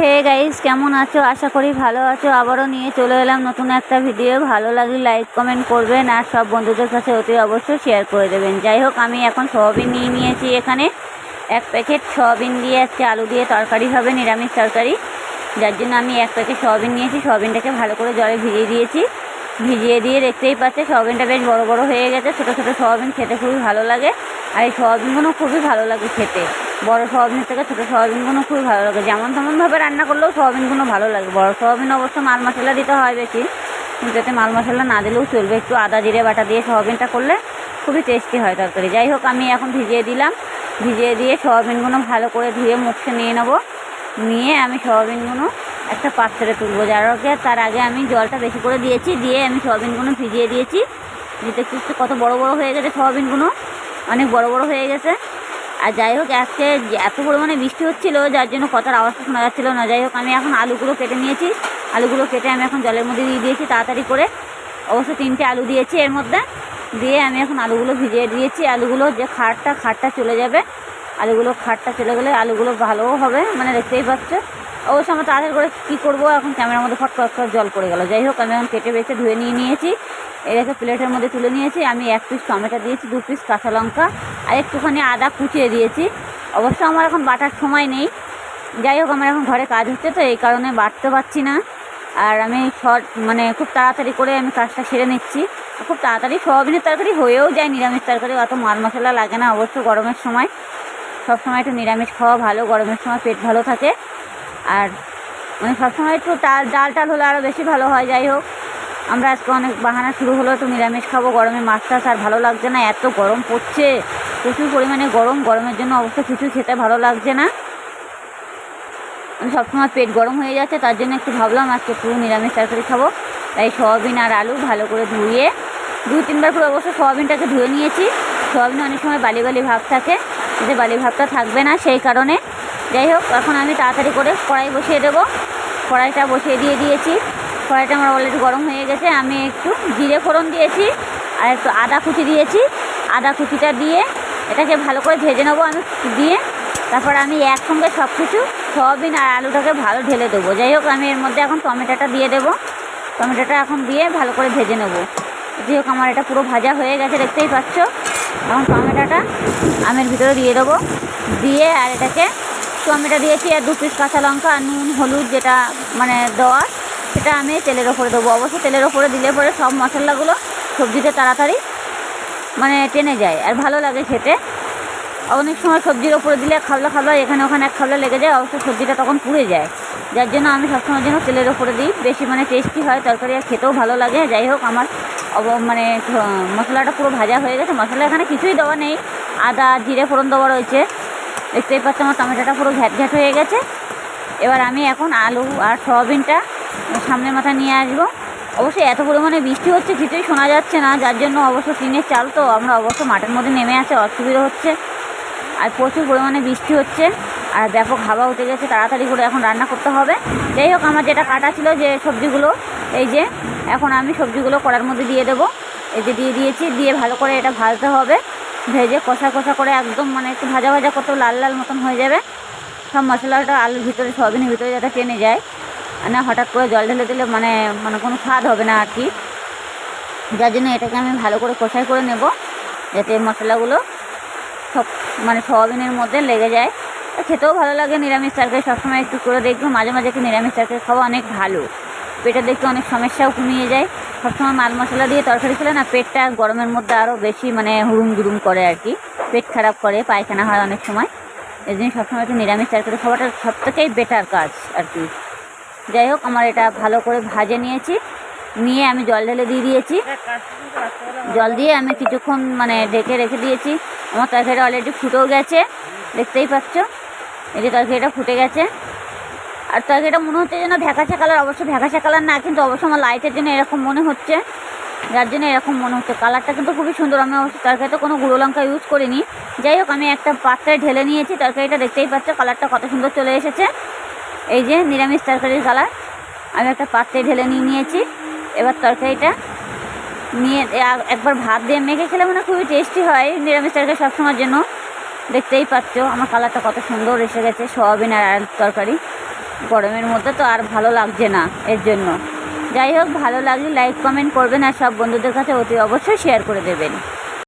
Hey guys কেমন আছো? আশা করি ভালো আছো। আবারও নিয়ে চলে এলাম নতুন একটা ভিডিও ভালো লাগলে লাইক কমেন্ট করবেন আর সব বন্ধুদের কাছে অতি অবশ্যই শেয়ার করে দেবেন। যাই হোক, আমি এখন সোয়াবিন নিয়ে নিয়েছি এখানে। এক প্যাকেট সোয়াবিন দিয়ে আজকে আলু দিয়ে তরকারি হবে, নিরামিষ তরকারি। যার জন্য আমি এক প্যাকেট সোয়াবিন নিয়েছি। সোয়াবিনটাকে ভালো করে জলে ভিজিয়ে দিয়েছি। ভিজিয়ে দিয়ে দেখতেই পাচ্ছে সোয়াবিনটা বেশ বড় বড় হয়ে গেছে। ছোটো ছোটো সোয়াবিন খেতে খুবই ভালো লাগে। আর এই সোয়াবিনগুলো খুবই ভালো লাগে খেতে। বড় সয়াবিনের থেকে ছোটো সয়াবিনগুলো খুবই ভালো লাগে। যেমন তেমনভাবে রান্না করলেও সয়াবিনগুলো ভালো লাগে। বড় সয়াবিন অবশ্য মাল মশলা দিতে হয় বেশি। এতে মাল মশলা না দিলেও চলবে। একটু আদা, জিরে বাটা দিয়ে সয়াবিনটা করলে খুবই টেস্টি হয় তরকারি। যাই হোক, আমি এখন ভিজিয়ে দিলাম। ভিজিয়ে দিয়ে সয়াবিনগুলো ভালো করে ধুয়ে মুখে নিয়ে নেব। নিয়ে আমি সয়াবিনগুলো একটা পাত্রে তুলবো। যার তার আগে আমি জলটা বেশি করে দিয়েছি। দিয়ে আমি সয়াবিনগুলো ভিজিয়ে দিয়েছি। দিতে কত বড় বড় হয়ে গেছে সয়াবিনগুলো? অনেক বড় বড় হয়ে গেছে। আর যাই হোক, আজকে এত পরিমাণে বৃষ্টি হচ্ছিল, যার জন্য কথার আওয়াজটা শোনা যাচ্ছিল না। যাই হোক, আমি এখন আলুগুলো কেটে নিয়েছি। আলুগুলো কেটে আমি এখন জলের মধ্যে দিয়ে দিয়েছি, তাড়াতাড়ি করে। অবশ্য তিনটে আলু দিয়েছি এর মধ্যে। দিয়ে আমি এখন আলুগুলো ভিজিয়ে দিয়েছি। আলুগুলো যে খাটটা খাটটা চলে যাবে। আলুগুলো খাটটা চলে গেলে আলুগুলো ভালোও হবে মানে দেখতেই পাচ্ছ। অবশ্য আমরা তাড়াতাড়ি করে কী করব, এখন ক্যামেরার মধ্যে ফট ফট জল পড়ে গেলো। যাই হোক, আমি এখন কেটে বেছে ধুয়ে নিয়ে নিয়েছি। এটাকে প্লেটের মধ্যে তুলে নিয়েছি। আমি এক পিস টমেটো দিয়েছি, দু পিস কাঁচা লঙ্কা, আর একটুখানি আদা কুচিয়ে দিয়েছি। অবশ্য আমার এখন বাটার সময় নেই। যাই হোক, আমার এখন ঘরে কাজ হচ্ছে তো, এই কারণে বাটতে পারছি না। আর আমি শর্ট মানে খুব তাড়াতাড়ি করে আমি কাজটা সেরে নিচ্ছি। খুব তাড়াতাড়ি, সয়াবিনের তরকারি হয়েও যায়, নিরামিষ তরকারি অত মাল মশলা লাগে না অবশ্য গরমের সময়। সব সময় একটু নিরামিষ খাওয়া ভালো, গরমের সময় পেট ভালো থাকে। আর মানে সবসময় একটু ডাল ডাল টাল হলে আরও বেশি ভালো হয়, যাই হোক। আমরা আজকে অনেক বাহানা শুরু হলো একটু নিরামিষ খাব, গরমে মাছ টাছ আর ভালো লাগছে না, এত গরম পড়ছে। প্রচুর পরিমাণে গরম, গরমের জন্য অবশ্য কিছু খেতে ভালো লাগছে না। সবসময় পেট গরম হয়ে যাচ্ছে, তার জন্য একটু ভাবলাম আজকে পুরো নিরামিষ তরকারি খাব। তাই সয়াবিন আর আলু ভালো করে ধুয়ে দুই তিনবার করে অবশ্য সয়াবিনটাকে ধুয়ে নিয়েছি। সয়াবিনে অনেক সময় বালি বালি ভাব থাকে যে বালি ভাবটা থাকবে না সেই কারণে। যাই হোক, এখন আমি তাড়াতাড়ি করে কড়াই বসিয়ে দেবো। কড়াইটা বসিয়ে দিয়ে দিয়েছি। কড়াইটা আমার অলরেডি গরম হয়ে গেছে, আমি একটু জিরে ফোড়ন দিয়েছি আর একটু আদা কুচি দিয়েছি। আদা কুচিটা দিয়ে এটাকে ভালো করে ভেজে নেব আমি দিয়ে, তারপর আমি একসঙ্গে সব কিছু সয়াবিন আর আলুটাকে ভালো ঢেলে দেবো। যাই হোক, আমি এর মধ্যে এখন টমেটোটা দিয়ে দেবো। টমেটোটা এখন দিয়ে ভালো করে ভেজে নেব। যাই হোক, আমার এটা পুরো ভাজা হয়ে গেছে, দেখতেই পাচ্ছ? এখন টমেটোটা আমের ভিতরে দিয়ে দেবো। দিয়ে আর এটাকে টমেটো দিয়েছি, আর দু পিস কাঁচা লঙ্কা আর নুন, হলুদ যেটা মানে দেওয়ার সেটা আমি তেলের ওপরে দেবো অবশ্য তেলের ওপরে দিলে পরে সব মশলাগুলো সবজিতে তাড়াতাড়ি মানে টেনে যায় আর ভালো লাগে খেতে। অনেক সময় সবজির ওপরে দিলে খাবলা খাবলা, এখানে ওখানে এক খাবলা লেগে যায়, অবশ্য সবজিটা তখন পুড়ে যায়। যার জন্য আমি সবসময় জন্য তেলের ওপরে দিই। বেশি মানে টেস্টি হয়, তরকারি আর খেতেও ভালো লাগে। যাই হোক, আমার মানে মশলাটা পুরো ভাজা হয়ে গেছে। মশলা এখানে কিছুই দেওয়া নেই। আদা, জিরে ফোড়ন দেওয়া রয়েছে। দেখতেই পাচ্ছি, আমার টমেটোটা পুরো ঘ্যাট ঘ্যাট হয়ে গেছে। এবার আমি এখন আলু আর সয়াবিনটা সামনের মাথা নিয়ে আসব। অবশ্যই এত পরিমাণে বৃষ্টি হচ্ছে, কিছুই শোনা যাচ্ছে না। যার জন্য অবশ্য টিনের চাল তো আমরা অবশ্য মাঠের মধ্যে নেমে আসে অসুবিধা হচ্ছে। আর প্রচুর পরিমাণে বৃষ্টি হচ্ছে। আর ব্যাপক হাওয়া উঠে গেছে, তাড়াতাড়ি করে এখন রান্না করতে হবে। যাই হোক, আমার যেটা কাটা ছিল যে সবজিগুলো, এই যে এখন আমি সবজিগুলো কড়ার মধ্যে দিয়ে দেবো। এই যে দিয়ে দিয়েছি, দিয়ে ভালো করে এটা ভাজতে হবে। ভেজে কষা কষা করে একদম মানে একটু ভাজা ভাজা করতে লাল লাল মতন হয়ে যাবে। সব মশলাটা আলুর ভিতরে, সয়াবিনের ভিতরে যাতে টেনে যায়। আর না, হঠাৎ করে জল ঢেলে দিলে মানে মানে কোনো স্বাদ হবে না আর কি। যার জন্য এটাকে আমি ভালো করে কষাই করে নেব, যাতে মশলাগুলো সব মানে সয়াবিনের মধ্যে লেগে যায়। আর খেতেও ভালো লাগে, নিরামিষ তরকারি সবসময় একটু করে দেখব মাঝে মাঝে একটু নিরামিষ তরকারি খাওয়া অনেক ভালো। পেটে দেখতে অনেক সমস্যাও কমিয়ে যায়। সবসময় মাল মশলা দিয়ে তরকারি খেলে না, পেটটা গরমের মধ্যে আরও বেশি মানে হুড়ুম গুড়ুম করে আর কি। পেট খারাপ করে, পায়খানা হয় অনেক সময়। এই জন্য সবসময় একটু নিরামিষ তরকারি খাওয়াটা সব থেকেই বেটার কাজ আর কি। যাই হোক, আমার এটা ভালো করে ভাজে নিয়েছি। নিয়ে আমি জল ঢেলে দিয়ে দিয়েছি। জল দিয়ে আমি কিছুক্ষণ মানে ঢেকে রেখে দিয়েছি। আমার তরকারিটা অলরেডি ফুটেও গেছে, দেখতেই পাচ্ছ? এই যে তরকারিটা ফুটে গেছে। আর তরকারিটা মনে হচ্ছে যেন ভ্যাকাশা কালার অবশ্য ভ্যাকাশা কালার না, কিন্তু অবশ্য আমার লাইটের জন্য এরকম মনে হচ্ছে। যার জন্য এরকম মনে হচ্ছে। কালারটা কিন্তু খুবই সুন্দর। আমি অবশ্য তরকারিতে কোনো গুঁড়ো লঙ্কা ইউজ করিনি। যাই হোক, আমি একটা পাত্রে ঢেলে নিয়েছি। তরকারিটা দেখতেই পাচ্ছ কালারটা কত সুন্দর চলে এসেছে। এই যে নিরামিষ তরকারির কালার আমি একটা পাত্রে ঢেলে নিয়ে নিয়েছি। এবার তরকারিটা নিয়ে একবার ভাত দিয়ে মেখে খেলে মানে খুবই টেস্টি হয়। নিরামিষ তরকারি সবসময়ের জন্য। দেখতেই পাচ্ছ, আমার কালারটা কত সুন্দর এসে গেছে, সোয়াবিন আর আলুর তরকারি। গরমের মধ্যে তো আর ভালো লাগছে না এর জন্য। যাই হোক, ভালো লাগলে লাইক কমেন্ট করবেন আর সব বন্ধুদের কাছে অতি অবশ্যই শেয়ার করে দেবেন।